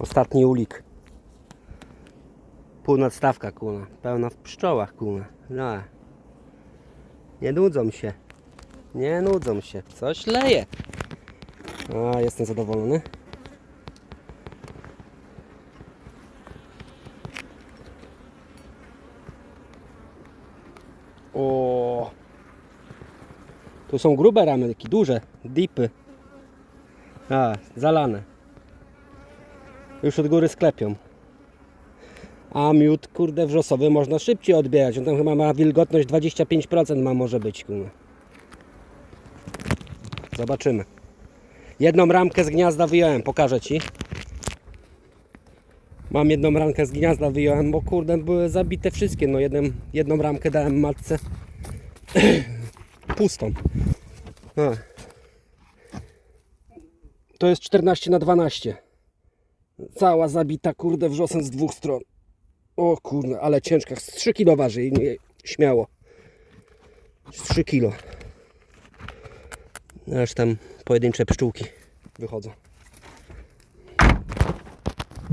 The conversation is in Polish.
Ostatni ulik. Północstawka kuna. Pełna w pszczołach kuna. No. Nie nudzą się. Nie nudzą się. Coś leje. A, jestem zadowolony. O. Tu są grube ramelki, duże, dipy. A, zalane. Już od góry sklepią. A miód, kurde, wrzosowy można szybciej odbierać. On tam chyba ma wilgotność 25% ma może być, kurde. Zobaczymy. Jedną ramkę z gniazda wyjąłem, pokażę Ci. Mam jedną ramkę z gniazda wyjąłem, bo kurde były zabite wszystkie. No jedną, jedną ramkę dałem matce pustą. A. To jest 14 na 12. Cała zabita, kurde, wrzosem z dwóch stron. O kurde, ale ciężka. Z 3 kilo waży, i nie, śmiało. Z 3 kilo. Aż tam pojedyncze pszczółki wychodzą.